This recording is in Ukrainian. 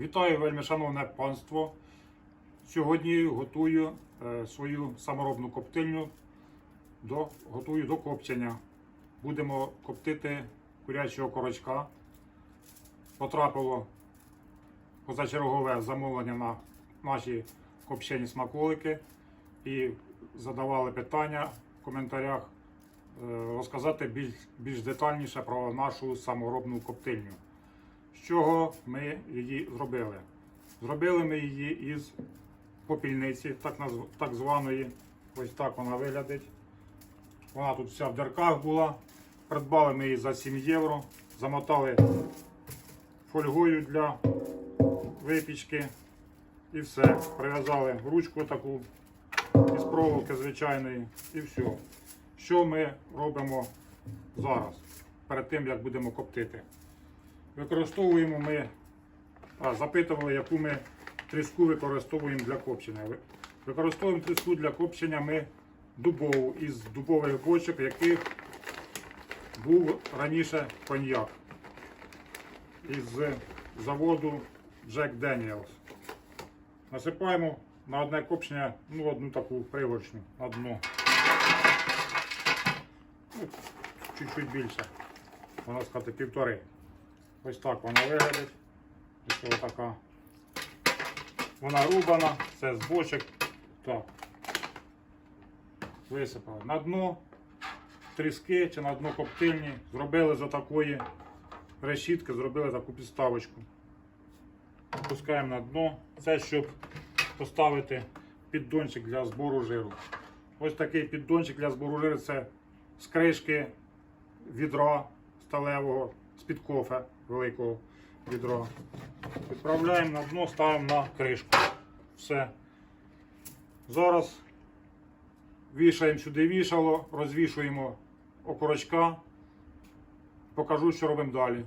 Вітаю, вельми шановне панство. Сьогодні готую е, свою саморобну коптильню до, готую до копчення. Будемо коптити курячого корочка. Потрапило позачергове замовлення на наші копчені смаколики і задавали питання в коментарях е, розказати більш, більш детальніше про нашу саморобну коптильню. З чого ми її зробили? Зробили ми її із попільниці, так, назв- так званої. Ось так вона виглядить. Вона тут вся в дерках була. Придбали ми її за 7 євро. Замотали фольгою для випічки. І все. Прив'язали ручку таку із проволоки звичайної. І все. Що ми робимо зараз, перед тим як будемо коптити? Використовуємо ми, а, запитували, яку ми тріску використовуємо для копчення. Використовуємо тріску для копчення ми дубову із дубових бочок, яких був раніше коньяк із заводу Jack Daniels. Насипаємо на одне копчення, ну одну таку пригоршню на дно. Ну, Чуть-чуть більше. Можна сказати, півтори. Ось так вона виглядить. Ось така. Вона рубана, це з бочок. Так. Висипали на дно тріски чи на дно коптильні. Зробили з такої решітки, зробили таку підставочку. Опускаємо на дно. Це щоб поставити піддончик для збору жиру. Ось такий піддончик для збору жиру це з кришки відра сталевого, з-під кофе великого відра. Відправляємо на дно, ставимо на кришку. Все. Зараз вішаємо сюди вішало, розвішуємо окорочка. Покажу, що робимо далі.